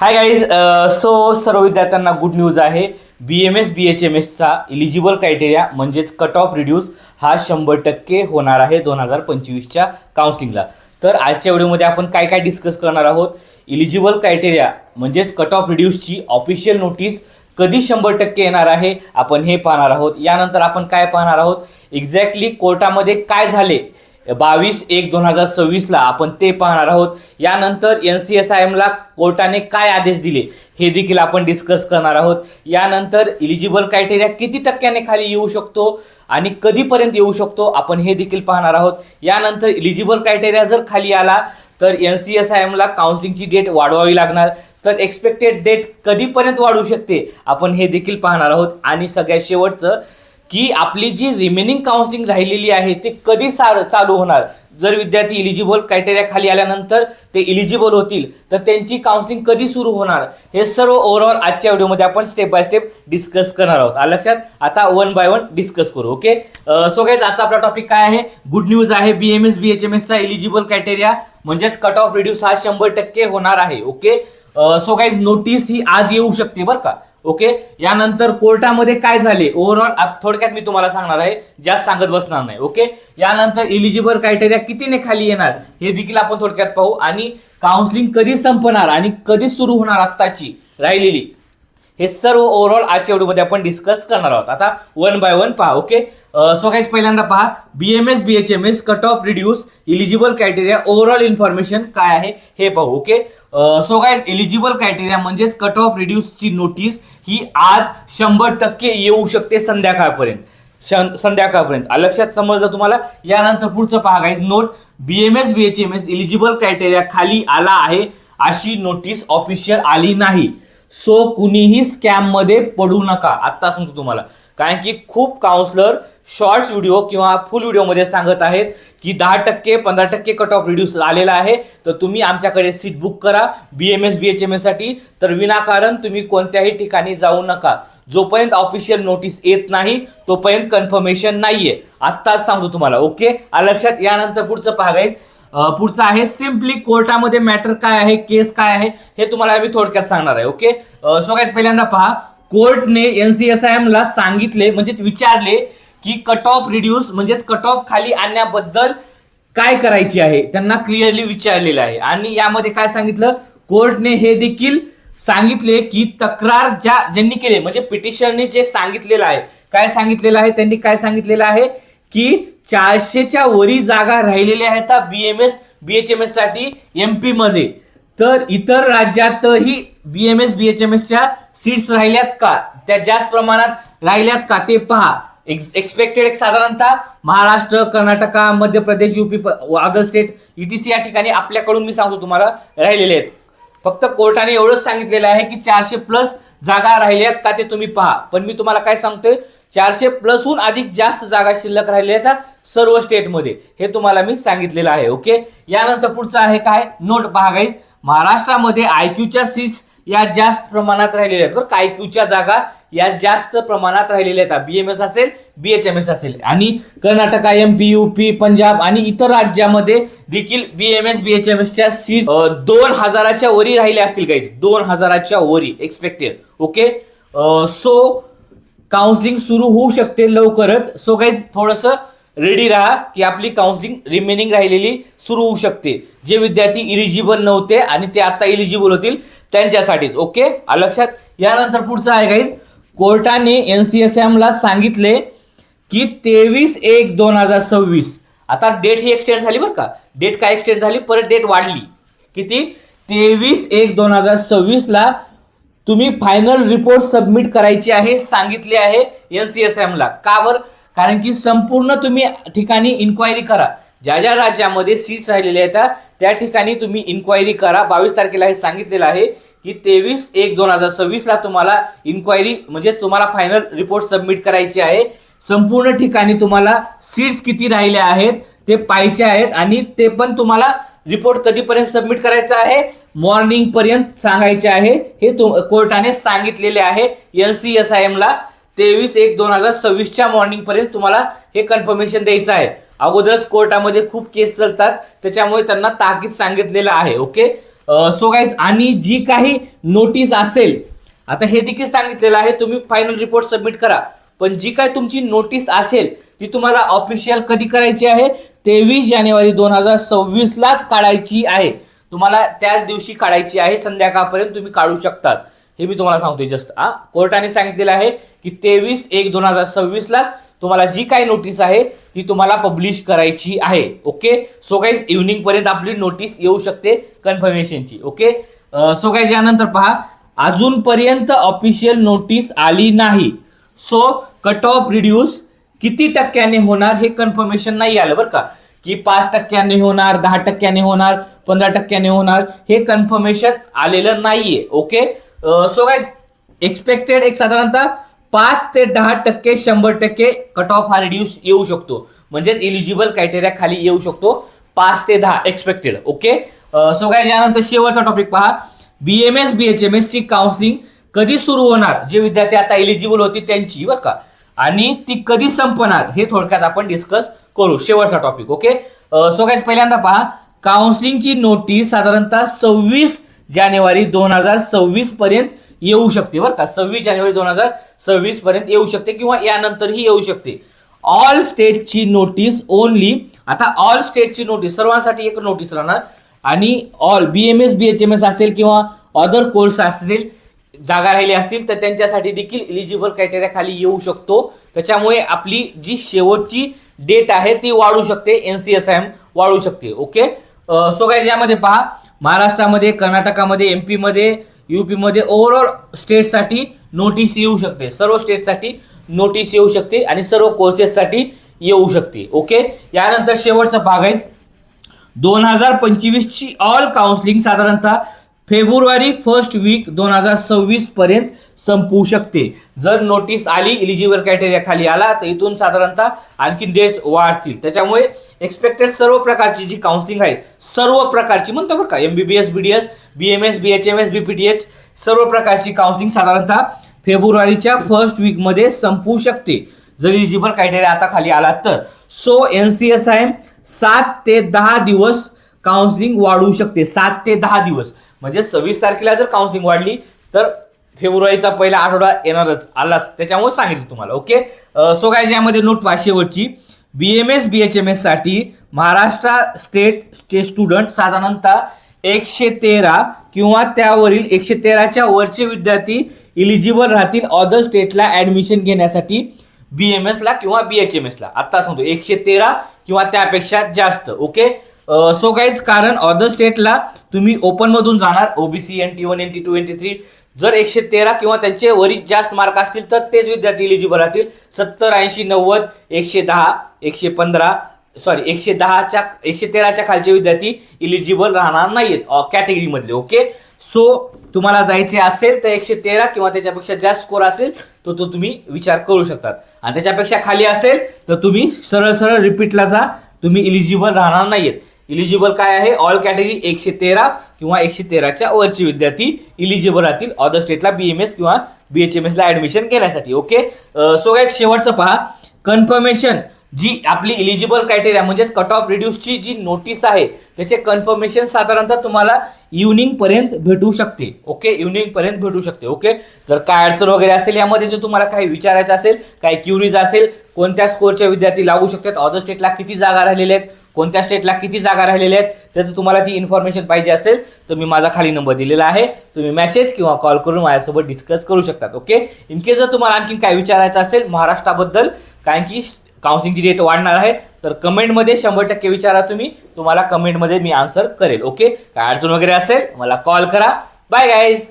Hi guys so सर्व विद्यार्थ्यांना good news आहे. B M S B H M एसचा eligible criteria म्हणजेच cut off reduce हा शंभर टक्के होणार आहे दोन हजार पंचवीसच्या काउन्सिलिंगला तर आजच्या व्हिडिओमध्ये आपण काय काय डिस्कस करणार आहोत? इलिजिबल क्रायटेरिया म्हणजेच कट ऑफ रिड्यूसची ऑफिशियल नोटीस कधी शंभर टक्के येणार आहे? आपण हे पाहणार आहोत. यानंतर आपण काय पाहणार आहोत? एक्झॅक्टली कोर्टामध्ये काय झाले? बावीस एक दोन हजार सव्वीसला आपण ते पाहणार आहोत. यानंतर एन सी एस आय एमला कोर्टाने काय आदेश दिले हे देखील आपण डिस्कस करणार आहोत. यानंतर इलिजिबल क्रायटेरिया किती टक्क्याने खाली येऊ शकतो आणि कधीपर्यंत येऊ शकतो आपण हे देखील पाहणार आहोत. यानंतर इलिजिबल क्रायटेरिया जर खाली आला तर एन सी एस आय एमला काउन्सिलिंगची डेट वाढवावी लागणार. तर एक्सपेक्टेड डेट कधीपर्यंत वाढू शकते आपण हे देखील पाहणार आहोत. आणि सगळ्यात शेवटचं की आपली जी रिमेनिंग काउन्सिलिंग राहिलेली आहे ते कधी सार चालू होणार? जर विद्यार्थी इलिजिबल क्रायटेरिया खाली आल्यानंतर ते इलिजिबल होतील तर त्यांची काउन्सिलिंग कधी सुरू होणार? हे सर्व ओव्हरऑल आजच्या व्हिडिओमध्ये आपण स्टेप बाय स्टेप डिस्कस करणार आहोत. लक्षात? आता वन बाय वन डिस्कस करू ओके सो गाईज आजचा आपला टॉपिक काय आहे? गुड न्यूज आहे B M S B H M एसचा eligible criteria म्हणजेच कट ऑफ रिड्यूस हा शंभर टक्के होणार आहे ओके सो गाईज नोटीस ही आज येऊ शकते बरं का? ओके? यानंतर कोर्टामध्ये काय झाले? ओव्हरऑल थोडक्यात मी तुम्हाला सांगणार आहे जास्त सांगत बसणार नाही ओके? यानंतर इलिजिबल क्रायटेरिया कितीने खाली येणार हे देखील आपण थोडक्यात पाहू. आणि काउन्सिलिंग कधी संपणार आणि कधी सुरू होणार आत्ताची राहिलेली? हे सर्व ओव्हरऑल आजच्या व्हिडिओमध्ये आपण डिस्कस करणार आहोत. आता वन बाय वन पहा ओके सो काही पहिल्यांदा पहा B M S B H M S cut off reduce eligible criteria overall information काय आहे हे पाहू ओके सो काय इलिजिबल क्रायटेरिया म्हणजेच कट ऑफ रिड्यूसची नोटीस ही आज शंभर टक्के येऊ शकते संध्याकाळपर्यंत. संध्याकाळपर्यंत. लक्षात समजलं तुम्हाला? यानंतर पुढचं पहा guys note B M S B H M S eligible criteria खाली आला आहे अशी नोटीस ऑफिशियल आली नाही. सो कुणीही स्कॅममध्ये पडू नका. आत्ता सांगतो तुम्हाला. कारण की खूप काउन्सलर शॉर्ट्स व्हिडिओ किंवा फुल व्हिडिओमध्ये सांगत आहेत की दहा टक्के पंधरा टक्के कट ऑफ रिड्यूस आलेला आहे. तर तुम्ही आमच्याकडे सीट बुक करा. B M S B H M एससाठी तर विनाकारण तुम्ही कोणत्याही ठिकाणी जाऊ नका. जोपर्यंत ऑफिशियल नोटीस येत नाही तोपर्यंत कन्फर्मेशन नाही आहे आत्ताच सांगतो तुम्हाला ओके लक्षात यानंतर पुढचं पाहायचं पुढचं आहे सिम्पली कोर्टामध्ये मॅटर काय आहे केस काय आहे हे तुम्हाला मी थोडक्यात सांगणार आहे ओके सो काय पहिल्यांदा पहा कोर्टने एनसीएसआयएम ला सांगितले म्हणजेच विचारले की कट ऑफ रिड्यूस म्हणजेच कट ऑफ खाली आणण्याबद्दल काय करायची आहे त्यांना क्लिअरली विचारलेलं आहे. आणि यामध्ये काय सांगितलं कोर्टने हे देखील सांगितले की तक्रार ज्या ज्यांनी केले म्हणजे पिटिशनने जे सांगितलेलं आहे काय सांगितलेलं आहे त्यांनी काय सांगितलेलं आहे की चारशेच्या वरी जागा राहिलेल्या आहेत B M S B H M एससाठी M P मध्ये. तर इतर राज्यातही B M S B H M एसच्या सीट्स राहिल्यात का? त्या जास्त प्रमाणात राहिल्यात का? ते पहा. एक्सपेक्टेड एक साधारणतः Maharashtra Karnataka Madhya Pradesh UP other state ETC या ठिकाणी आपल्याकडून मी सांगतो तुम्हाला राहिलेले आहेत. फक्त कोर्टाने एवढंच सांगितलेलं आहे की चारशे प्लस जागा राहिल्यात का ते तुम्ही पहा. पण मी तुम्हाला काय सांगतोय? चारशे प्लसहून अधिक जास्त जागा शिल्लक राहिल्या आहेत. सर्व स्टेटमध्ये हे तुम्हाला मी सांगितलेलं आहे ओके यानंतर पुढचं आहे काय? नोट पहा गाईज महाराष्ट्रामध्ये आयक्यूच्या सीट्स या जास्त प्रमाणात राहिलेल्या आहेत. बरं आयक्यूच्या जागा या जास्त प्रमाणात राहिलेल्या आहेत. बी एम एस असेल बी एच एम एस असेल. आणि Karnataka I M P UP Punjab आणि इतर राज्यामध्ये देखील B M S B H M एसच्या सीट दोन हजाराच्या वरी राहिल्या असतील काही दोन हजाराच्या वरी एक्सपेक्टेड ओके सो काउन्सिलिंग सुरू होऊ शकते लवकरच. सो काही थोडंसं रेडी राहा की आपली काउन्सिलिंग रिमेनिंग राहिलेली सुरू होऊ शकते. जे विद्यार्थी इलिजिबल नव्हते आणि ते आता इलिजिबल होतील त्यांच्यासाठीच. ओके लक्षात? यानंतर पुढचं आहे गाईज कोर्टाने एन सी एस एमला सांगितले की तेवीस एक दोन हजार सव्वीस. आता डेट ही एक्सटेंड झाली बरं का? डेट काय एक्सटेंड झाली? परत डेट वाढली. किती? तेवीस एक दोन हजार सव्वीसला तुम्ही फायनल रिपोर्ट सबमिट करायची आहे सांगितले आहे एन सी एस एमला का बरं? कारण की संपूर्ण तुम्ही ठिकाणी इन्क्वायरी करा. ज्या ज्या राज्यामध्ये सीट्स राहिलेल्या आहेत त्या ठिकाणी तुम्ही इन्क्वायरी करा. बावीस तारखेला हे सांगितलेलं आहे की तेवीस एक दोन हजार सव्वीसला तुम्हाला इन्क्वायरी म्हणजे तुम्हाला फायनल रिपोर्ट सबमिट करायची आहे. संपूर्ण ठिकाणी तुम्हाला सीट्स किती राहिल्या आहेत ते पाहायचे आहेत आणि ते पण तुम्हाला रिपोर्ट कधीपर्यंत सबमिट करायचा आहे? मॉर्निंग पर्यंत सांगायचे आहे. हे तुम कोर्टाने सांगितलेले आहे. एन सी एस आय एमला तेवीस एक दोन हजार सव्वीसच्या मॉर्निंग पर्यंत तुम्हाला हे कन्फर्मेशन द्यायचं आहे. अगोदरच कोर्टामध्ये खूप केस चालतात. त्याच्यामुळे त्यांना ताकीद सांगितलेलं आहे. ओके? सो गाईज आणि जी काही नोटीस असेल आता हे देखील सांगितलेलं आहे. तुम्ही फायनल रिपोर्ट सबमिट करा. पण जी काय तुमची नोटीस असेल ती तुम्हाला ऑफिशियल कधी करायची आहे? तेवीस जानेवारी दोन हजार सव्वीसलाच काढायची आहे. तुम्हाला त्याच दिवशी काढायची आहे संध्याकाळपर्यंत तुम्ही काढू शकतात. हे मी तुम्हाला सांगतोय जस्ट हा. कोर्टाने सांगितलेलं आहे की तेवीस एक दोन हजार सव्वीस ला तुम्हाला जी काही नोटीस आहे ती तुम्हाला पब्लिश करायची आहे. ओके सो गाईज इव्हनिंग पर्यंत आपली नोटीस येऊ शकते कन्फर्मेशनची ओके सो गाईज यानंतर पहा. अजूनपर्यंत ऑफिशियल नोटीस आली नाही. सो कट ऑफ रिड्यूस किती टक्क्याने होणार हे कन्फर्मेशन नाही आलं बरं का? की पाच टक्क्यांनी होणार दहा टक्क्यांनी होणार पंधरा टक्क्याने होणार हे कन्फर्मेशन आलेलं नाहीये ओके सो काय एक्सपेक्टेड एक साधारणतः पाच ते दहा टक्के शंभर टक्के कट ऑफ हा रिड्यूस येऊ शकतो. म्हणजेच इलिजिबल क्रायटेरिया खाली येऊ शकतो पाच ते दहा एक्सपेक्टेड ओके सो काय यानंतर शेवटचा टॉपिक पहा. B M S B H M S ची काउन्सिलिंग कधी सुरू होणार? जे विद्यार्थी आता एलिजिबल होती त्यांची बरं का? आणि ती कधी संपणार हे थोडक्यात आपण डिस्कस करू. शेवटचा टॉपिक ओके सो काय पहिल्यांदा पहा काउन्सिलिंगची नोटीस साधारणतः सव्वीस जानेवारी दोन हजार सव्वीस पर्यंत येऊ शकते बरं का. सव्वीस जानेवारी दोन हजार सव्वीस पर्यंत येऊ शकते किंवा यानंतरही येऊ शकते. ऑल स्टेटची नोटीस ओनली आता ऑल स्टेटची नोटीस सर्वांसाठी एक नोटीस राहणार. आणि all B M S B H M S असेल किंवा अदर कोर्स असतील जागा राहिली असतील तर त्यांच्यासाठी देखील इलिजिबल क्रायटेरिया खाली येऊ शकतो. त्याच्यामुळे आपली जी शेवटची डेट आहे ती वाढू शकते एन सी एस एम वाढू शकते ओके सो काय यामध्ये पहा महाराष्ट्रामध्ये कर्नाटकामध्ये एम पीमध्ये मध्ये ओव्हरऑल स्टेटसाठी नोटीस येऊ शकते. सर्व स्टेटसाठी नोटीस येऊ शकते आणि सर्व कोर्सेससाठी येऊ शकते ओके यानंतर शेवटचा भाग आहे. दोन हजार पंचवीसची ऑल काउन्सिलिंग साधारणतः फेब्रुवारी फर्स्ट वीक दोन हजार सव्वीस पर्यंत संपू शकते. जर नोटीस आली इलिजिबल क्रायटेरिया खाली आला तर इथून साधारणतः आणखी डेट्स वाढतील. त्याच्यामुळे एक्सपेक्टेड सर्व प्रकारची जी काउन्सिलिंग आहे सर्व प्रकारची म्हणतो बरं का M B B S B D S B M S B H M S B P T H सर्व प्रकारची काउन्सिलिंग साधारणतः फेब्रुवारीच्या फर्स्ट वीकमध्ये संपू शकते. जर इलिजिबल क्रायटेरिया आता खाली आला तर. So N C S I सात ते दहा दिवस काउन्सिलिंग वाढू शकते. सात ते दहा दिवस. म्हणजे सव्वीस तारखेला जर काउन्सिलिंग वाढली तर फेब्रुवारीचा पहिला आठवडा येणारच. आलाच. त्याच्यामुळे सांगितलं तुम्हाला. ओके? सो काय यामध्ये नोट पहा शेवटची B M S B H M एससाठी Maharashtra state stay student साधारणतः एकशे तेरा किंवा त्यावरील एकशे तेराच्या वरचे विद्यार्थी इलिजिबल राहतील अदर स्टेटला ऍडमिशन घेण्यासाठी बी एम एसला किंवा बी एच एम एसला आत्ता सांगतो. एकशे तेरा किंवा त्यापेक्षा जास्त. ओके? सो गाईज कारण अदर स्टेटला तुम्ही ओपन मधून जाणार OBC N T one N T two N T three जर एकशे तेरा किंवा त्यांचे वरील जास्त मार्क असतील तर तेच विद्यार्थी इलिजिबल राहतील. सत्तर ऐंशी नव्वद एकशे दहा एकशे पंधरा सॉरी एकशे दहाच्या एकशे तेराच्या खालचे विद्यार्थी इलिजिबल राहणार नाहीत कॅटेगरीमधले ओके सो तुम्हाला जायचे असेल तर एकशे तेरा किंवा त्याच्यापेक्षा जास्त स्कोर असेल तर तो तुम्ही विचार करू शकतात. आणि त्याच्यापेक्षा खाली असेल तर तुम्ही सरळ सरळ रिपीटला जा. तुम्ही इलिजिबल राहणार नाहीत इलिजिबल काय आहे? ऑल कॅटेगरी एकशे तेरा किंवा एकशे तेराच्या वरचे विद्यार्थी इलिजिबल राहतील. अदर स्टेटला बी एम एस किंवा बी एच एम एसला ॲडमिशन ऍडमिशन घेण्यासाठी. ओके सो काय शेवटचं पहा. कन्फर्मेशन जी आपली इलिजिबल क्रायटेरिया म्हणजेच कट ऑफ रिड्यूसची जी नोटीस आहे त्याचे कन्फर्मेशन साधारणतः तुम्हाला इव्हनिंग पर्यंत भेटू शकते. ओके इव्हनिंग पर्यंत भेटू शकते. ओके जर काय अडचण वगैरे असेल यामध्ये जर तुम्हाला काही विचारायचं असेल काही क्युरीज असेल कोणत्या स्कोरचे विद्यार्थी लागू शकतात ऑदर स्टेटला किती जागा राहिलेल्या आहेत कोणत्या स्टेटला किती जागा राहिलेल्या आहेत त्याचं तुम्हाला ती इन्फॉर्मेशन पाहिजे असेल तर मी माझा खाली नंबर दिलेला आहे. तुम्ही मेसेज किंवा कॉल करून माझ्यासोबत डिस्कस करू शकतात ओके इन केस जर तुम्हाला आणखी काय विचारायचं असेल महाराष्ट्राबद्दल कारण की काउन्सिलिंगची डेट वाढणार आहे तर कमेंटमध्ये शंभर टक्के विचारा तुम्ही तुम्हाला कमेंटमध्ये मी आन्सर करेल ओके काय अडचण वगैरे असेल मला कॉल करा. Bye guys